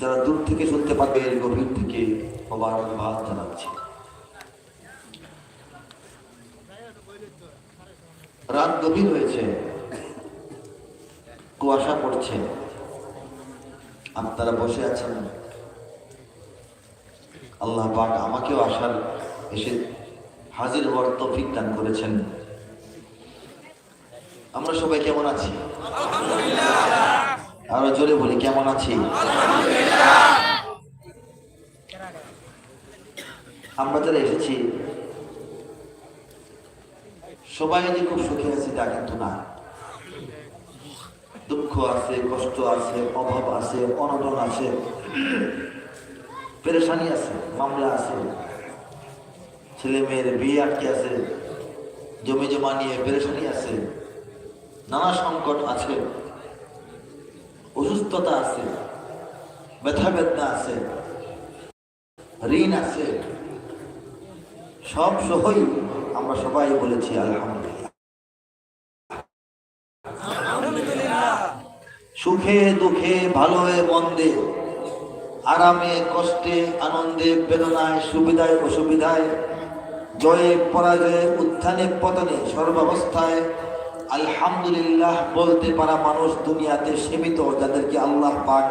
যারা দূর থেকে শুনতে পাবে এর গভীর থেকে মোবারকবাদ জানাচ্ছি। রাত গভীর হয়েছে। কুয়াশা পড়ছে। আপনারা বসে আছেন। আল্লাহ পাক আমাকেও আসার এসে হাজির হওয়ার তৌফিক দান করেছেন। আমরা সবাই কেমন আছি? আরও জোরে বলি, কেমন আছি? আমরা যারা এসেছি, সবাই যে খুব সুখে আছি তা কিন্তু না। দুঃখ আছে, কষ্ট আছে, অভাব আছে, অনটন আছে, পেরেশানি আছে, মামলা আছে ছেলে মেয়ের বিয়ে আটকে আছে জমি জমা নিয়ে পেরেশানি আছে নানা সংকট আছে। অসুস্থতা আছে। ব্যথা বেদনা আছে। ঋণ আছে। সব সহই আমরা সবাই বলেছি, আলহামদুলিল্লাহ। সুখে, দুঃখে, ভালোয়, মন্দে, আরামে, কষ্টে, আনন্দে, বেদনায়, সুবিধায়, অসুবিধায়, জয়ে, পরাজয়ে, উত্থানে, পতনে, সর্বাবস্থায় আলহামদুলিল্লাহ বলতে পারা মানুষ দুনিয়াতে সীমিত, যাদেরকে আল্লাহ পাক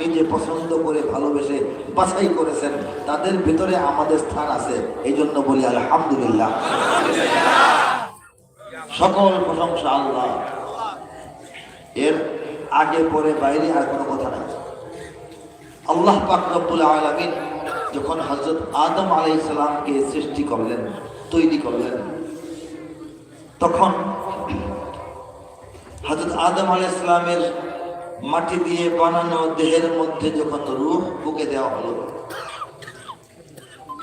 নিজে পছন্দ করে, ভালোবেসে বাছাই করেছেন, তাদের ভিতরে আমাদের স্থান আছে। এই জন্য বলি আলহামদুলিল্লাহ। সকল প্রশংসা আল্লাহ। এর আগে, পরে, বাইরে আর কোনো কথা নাই। আল্লাহ পাক রব্বুল আলামিন যখন হযরত আদম সালামকে সৃষ্টি করলেন, তৈরি করলেন, তখন হযরত আদম আলাইহিস ইসলামের মাটি দিয়ে বানানো দেহের মধ্যে যখন রূহ ফুকে দেওয়া হলো,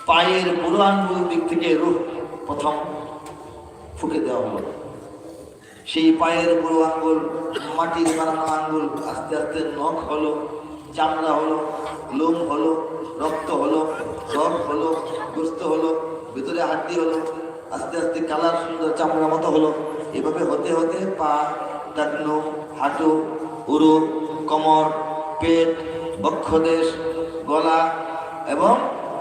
পায়ের বুড়ো আঙ্গুল দিক থেকে রূহ প্রথম ফুকে দেওয়া হলো। সেই পায়ের বুড়ো আঙ্গুল, মাটির বানানো আঙ্গুল আস্তে আস্তে নখ হলো, চামড়া হলো, লোম হলো, রক্ত হলো রক হলো, গোস্ত হলো, ভিতরে হাড্ডি হলো, আস্তে আস্তে কালার সুন্দর চামড়ার মতো হলো। এভাবে হতে হতে পা টাকনো হাঁটু উরু, কোমর, পেট বক্ষদেশ গলা এবং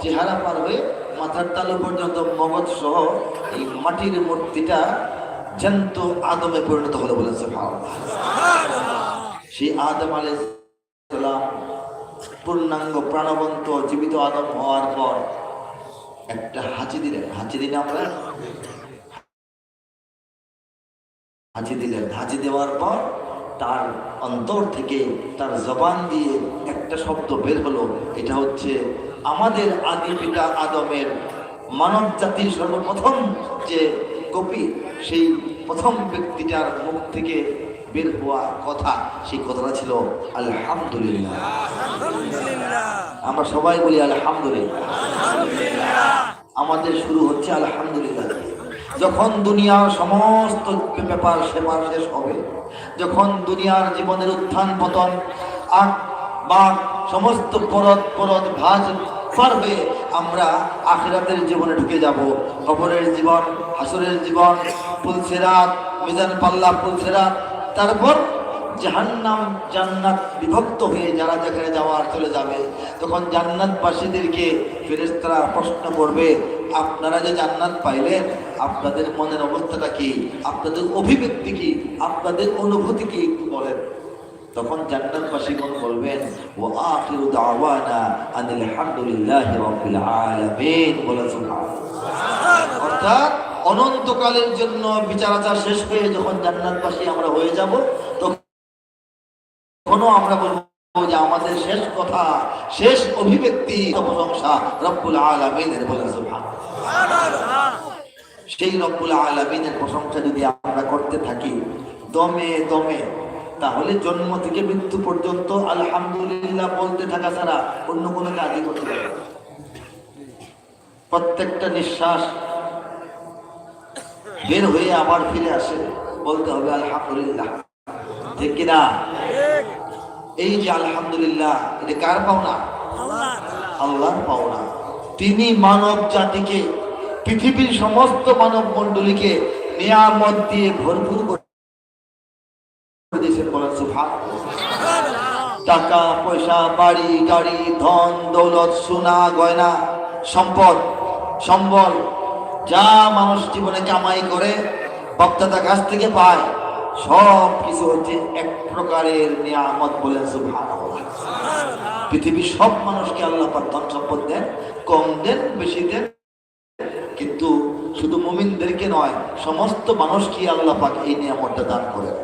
চেহারা পার হয়ে মাথার তালু পর্যন্ত মগজ সহ এই মাটির মূর্তিটা জ্যান্ত আদমে পরিণত হলো বলেছে সেই আদম আলাইসালাম পূর্ণাঙ্গ, প্রাণবন্ত, জীবিত আদম হওয়ার পর একটা হাঁচি দিলেন হাঁচি দিলে আমরা হাঁচি দিলেন হাঁচি দেওয়ার পর তার অন্তর থেকে তার জবান দিয়ে একটা শব্দ বের হলো। এটা হচ্ছে আমাদের আদি পিতা আদমের মানব জাতির সর্বপ্রথম যে কপি সেই প্রথম ব্যক্তিটার মুখ থেকে বের হওয়া কথা। সেই কথাটা ছিল আলহামদুলিল্লাহ। আমরা সবাই বলি আলহামদুলিল্লাহ। আমাদের শুরু হচ্ছে আলহামদুলিল্লাহ। যখন দুনিয়ার সমস্ত ব্যাপার সেবা শেষ হবে, যখন দুনিয়ার জীবনের উত্থান পতন আট বা সমস্ত পরত পরত ভাজ পার হয়ে আমরা আখিরাতের জীবনে ঢুকে যাব। কবরের জীবন, হাসরের জীবন, পুলসেরাত, মিজান পাল্লা পুলসেরাত, তারপর জাহান্নাম, জান্নাত বিভক্ত হয়ে যারা যেখানে যাওয়ার চলে যাবে, তখন জান্নাতবাসীদেরকে ফেরেশতারা প্রশ্ন করবে আপনারা যে জান্নাত পাইলেন, আপনাদের মনের অবস্থাটা কি? আপনাদের অভিব্যক্তি কি? আপনাদের অনুভূতি কি? একটু বলেন। তখন জান্নাতবাসীগণ বলবেন ও আখিরু দাওয়ানা আনিল হামদুলিল্লাহি রাব্বিল আলামিন বলে অর্থাৎ অনন্তকালের জন্য বিচারাচার শেষ হয়ে যখন জান্নাতবাসী আমরা হয়ে যাব, তখনও আমরা বলব আমাদের শেষ কথা, শেষ অভিব্যক্তি প্রশংসা রব্বুল আলামিনের বলে সেই রব্বুল আলামিনের প্রশংসা যদি আমরা করতে থাকি, দমে দমে, তাহলে জন্ম থেকে মৃত্যু পর্যন্ত আলহামদুলিল্লাহ বলতে থাকা ছাড়া অন্য কোনো কাজই করতে পারবে না। প্রত্যেকটা নিঃশ্বাস বের হয়ে আবার ফিরে আসে, বলতে হবে আলহামদুলিল্লাহ। ঠিক কিনা? এই যে আলহামদুলিল্লাহ, এটা কার পাওনা? আল্লাহর পাওনা। তিনি মানব জাতিকে, পৃথিবীর সমস্ত মানব মণ্ডলীকে নিয়ামত দিয়ে ভরপুর টাকা, পয়সা, বাড়ি, গাড়ি, ধন, দৌলত, সোনা, গয়না, সম্পদ, সম্বল, যা মানুষ জীবনে কামাই করে বক্তাতা কাছ থেকে পায় সব কিছু হচ্ছে এক প্রকারের নিয়ামত বলেন পৃথিবীর সব মানুষকে আল্লাহ ধন সম্পদ দেন, কম দেন, বেশি দেন। কিন্তু শুধু মুমিনদেরকে নয়, সমস্ত মানুষকে আল্লাহ পাক এই নিয়ামতটা দান করেন।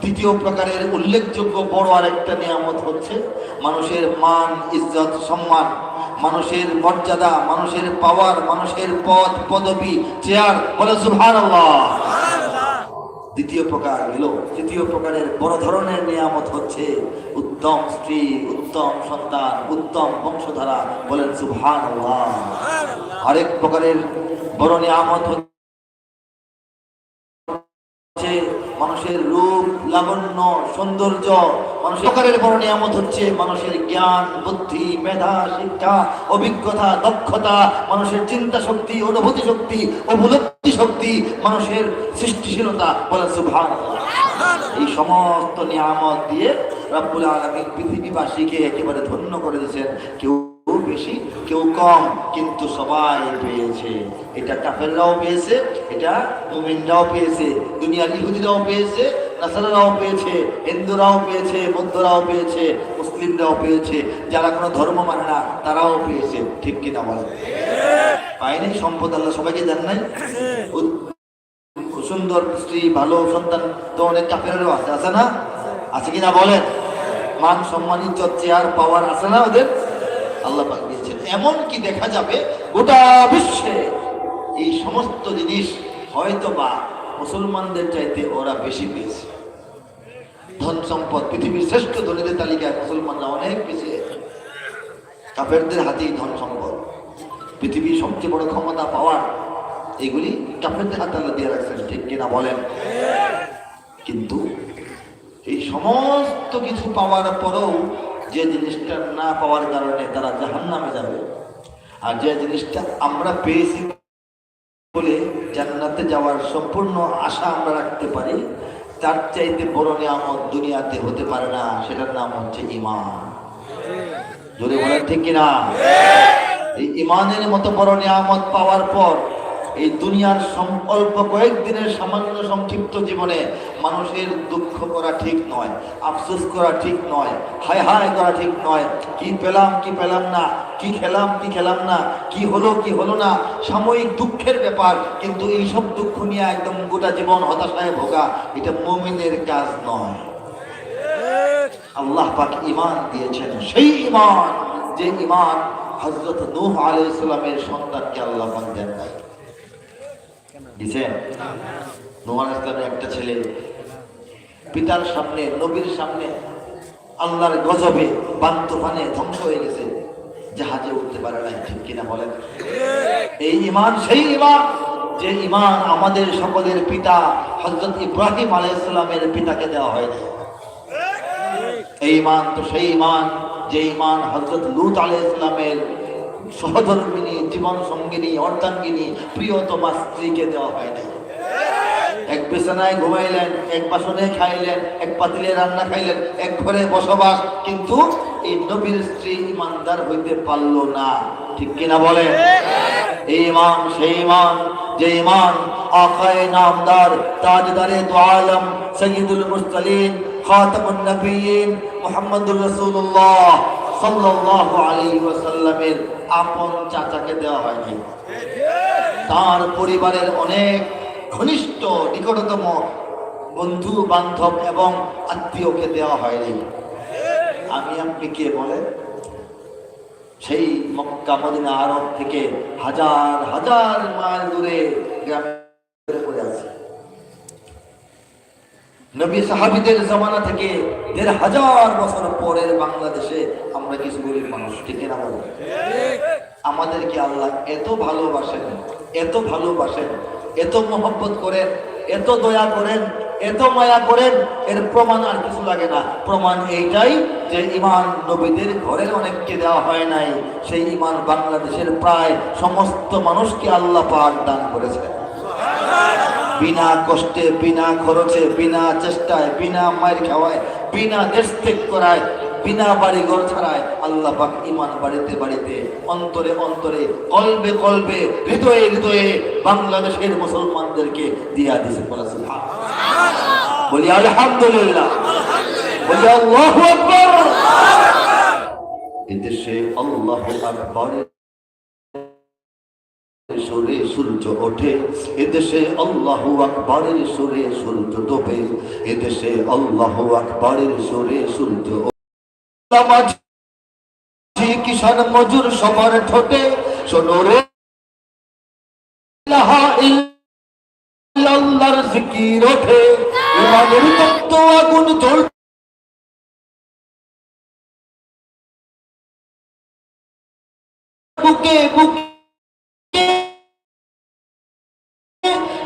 দ্বিতীয় প্রকারের উল্লেখযোগ্য বড় আরেকটা নিয়ামত হচ্ছে মানুষের মান, ইজ্জত, সম্মান। মানুষের মর্যাদা, মানুষের পাওয়ার মানুষের পদ পদবি, চেয়ার বলে সুভান দ্বিতীয় প্রকার হইল তৃতীয় প্রকারের বড় ধরনের নিয়ামত হচ্ছে উত্তম স্ত্রী উত্তম সন্তান উত্তম বংশধারা বলেন সুভান আরেক প্রকারের বড় নিয়ামত হচ্ছে হচ্ছে মানুষের রূপ, লাবণ্য, সৌন্দর্য, মানুষের বড় নিয়ামত হচ্ছে মানুষের জ্ঞান, বুদ্ধি, মেধা, শিক্ষা, অভিজ্ঞতা, দক্ষতা, মানুষের চিন্তা শক্তি, অনুভূতি শক্তি উপলব্ধি শক্তি, মানুষের সৃষ্টিশীলতা বলে সুভান এই সমস্ত নিয়ামত দিয়ে রব্বুল আলমী পৃথিবীবাসীকে একেবারে ধন্য করে দিয়েছেন। কেউ বেশি, কেউ কম, কিন্তু সবাই পেয়েছে। এটা কাফেররাও পেয়েছে, এটা মুমিনরাও পেয়েছে, দুনিয়ার ইহুদিরাও পেয়েছে, নাসারারাও পেয়েছে, হিন্দুরাও পেয়েছে, বৌদ্ধরাও পেয়েছে, মুসলিমরাও পেয়েছে। যারা কোনো ধর্ম মানে না, তারাও পেয়েছে। ঠিক কিনা বলেন? পায়নি সম্পদ আল্লাহ, সবাইকে দেন নাই? সুন্দর স্ত্রী, ভালো সন্তান তো অনেক কাফেরেরও আছে আছে না? আছে কিনা বলেন? মান, সম্মান, ইজ্জত, চেয়ার পাওয়ার আছে না ওদের? আল্লাহ পাক দিয়েছেন। এমন কি দেখা যাবে? গোটা বিশ্বে এই সমস্ত জিনিস হয়তো বা মুসলমানদের চাইতে ওরা বেশি পেয়েছে। ধন সম্পদ পৃথিবীর শ্রেষ্ঠ ধনীদের তালিকায় মুসলমানরা অনেক পিছিয়ে কাফেরদের হাতেই ধন সম্পদ। পৃথিবীর সবচেয়ে বড় ক্ষমতা পাওয়ার এগুলি কাফেরদের হাতে আল্লাহ দিয়ে রাখছেন, ঠিক কিনা বলেন? কিন্তু এই সমস্ত কিছু পাওয়ার পরেও যে জিনিসটা না পাওয়ার কারণে তারা জাহান নামে যাবে। আর যে জিনিসটা আমরা পেয়েছি বলে জান্নাতে যাওয়ার সম্পূর্ণ আশা আমরা রাখতে পারি, তার চাইতে বড় নিয়ামত দুনিয়াতে হতে পারে না, সেটার নাম হচ্ছে ইমান যদি বলেন ঠিক কিনা? এই ইমানের মতো বড় নিয়ামত পাওয়ার পর এই দুনিয়ার অল্প কয়েকদিনের সামান্য সংক্ষিপ্ত জীবনে মানুষের দুঃখ করা ঠিক নয়, আফসোস করা ঠিক নয়, হায় হায় করা ঠিক নয়। কি পেলাম কি পেলাম না, কি খেলাম কি খেলাম না, কি হলো কি হলো না, সাময়িক দুঃখের ব্যাপার, কিন্তু এই সব দুঃখ নিয়ে একদম গোটা জীবন হতাশায় ভোগা, এটা মমিনের কাজ নয়। আল্লাহ পাক ইমান দিয়েছেন, সেই ইমান যে ইমান হজরত নূহ সন্তানকে আল্লাহ পাক দেন নাই। একটা ছেলে পিতার সামনে, নবীর সামনে আল্লাহর গজবে ধ্বংস হয়ে গেছে, জাহাজে উঠতে পারে নাই, ঠিক কিনা বলেন? এই ইমান সেই ইমান যে ইমান আমাদের সকলের পিতা হজরত ইব্রাহিম আলাইসালামের পিতাকে দেওয়া হয়নি এই ইমান তো সেই ইমান যে ইমান হজরত লুত আলাই ইসলামের সহধর্মিনী জীবন সঙ্গিনী অর্ধাঙ্গিনী, প্রিয়তমা স্ত্রীকে দেওয়া হয় নাই। এক বিছানায় ঘুমাইলেন, এক বাসনে খাইলেন, এক পাতিলে রান্না খাইলেন, এক ঘরে বসবাস, কিন্তু এই নবীর স্ত্রী ইমানদার হইতে পারল না। ঠিক কিনা বলেন? এই ইমান সেই ইমান যে ইমান আকায় নামদার, তাজদারে দু আলম, সৈয়দুল মুরসালিন, খাতামুন নবিয়িন মুহাম্মদুর রাসূলুল্লাহ, সাল্লাল্লাহু আলাইহি ওয়াসাল্লামের আপন চাচাকে দেওয়া হয়নি। তার পরিবারের অনেক ঘনিষ্ঠ, নিকটতম বন্ধু, বান্ধব এবং আত্মীয়কে দেওয়া হয়নি। আমি আপনি কে বলে? সেই মক্কা, মদিনা, আরব থেকে হাজার হাজার মাইল দূরে গ্রামে পড়ে আছে নবী সাহাবিদের জমানা থেকে দেড় হাজার বছর পরের বাংলাদেশে আমরা কিছু গরিব মানুষ ঠিক না আমাদেরকে আল্লাহ এত ভালোবাসেন এত ভালোবাসেন, এত মহব্বত করেন, এত দয়া করেন, এত মায়া করেন, এর প্রমাণ আর কিছু লাগে না। প্রমাণ এইটাই যে ইমান নবীদের ঘরের অনেককে দেওয়া হয় নাই। সেই ইমান বাংলাদেশের প্রায় সমস্ত মানুষকে আল্লাহ পাক দান করেছেন। বিনা কষ্টে, বিনা খরচে, বিনা চেষ্টায়, বিনা মায়ের খাওয়ায়, বিনা দেশ ত্যাগ করায়, বিনা বাড়ি ঘর ছাড়ায় আল্লাহ পাক ইমান বাড়িতে বাড়িতে, অন্তরে অন্তরে, কলবে কলবে, হৃদয়ে হৃদয়ে বাংলাদেশের মুসলমানদেরকে দিয়া দিছে বলা আলহামদুলিল্লাহ। বলি আল্লাহু এদেশে আল্লাহ আকবরের সুরে সূর্য ওঠে, এদেশে আল্লাহু আকবরের সুরে সূর্য ডোবে এদেশে আল্লাহু আকবরের সুরে সূর্য কিষান মজুর সবার ঠোঁটে, শোনো রে। ইলাহা জিকির ওঠে। ইমানের তত্ত্ব আগুন জ্বল বুকে বুকে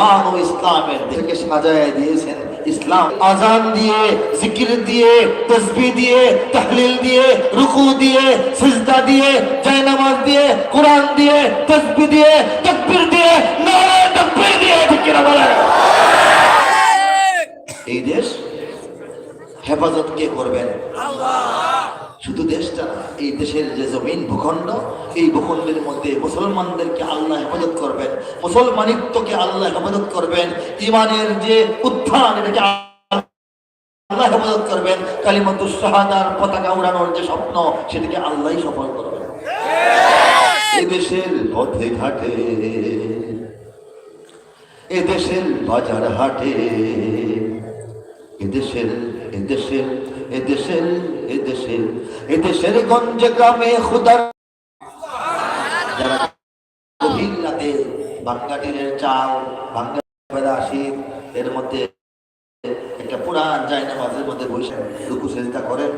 ইমান ও ইসলামের থেকে সাজায় দিয়েছেন। ইসলাম আজান দিয়ে জিকির দিয়ে তসবি দিয়ে তাহলিল দিয়ে রুকু দিয়ে সিজদা দিয়ে জায়নামাজ দিয়ে কোরআন দিয়ে তসবি দিয়ে তাকবীর দিয়ে তাকবীর দিয়ে ঠিক কিনা বলেন? এই দেশ হেফাজত কে করবেন? শুধু দেশটা না, এই দেশের যে জমিন ভূখণ্ড, এই ভূখণ্ডের মধ্যে মুসলমানদেরকে আল্লাহ হেফাজত করবেন, মুসলমানিত্বকে আল্লাহ হেফাজত করবেন ইমানের যে উত্থান এটাকে আল্লাহ হেফাজত করবেন কালিমত শাহাদার পতাকা উড়ানোর যে স্বপ্ন, সেটাকে আল্লাহ সফল করবেন। এই দেশের পথে ঘাটে, এ দেশের বাজার হাটে এদেশের এদেশের এদেশের এদেশের এদেশের গঞ্জে গ্রামে খুদার এর মধ্যে একটা পুরান যায় না মধ্যে বসে সেজদা করেন।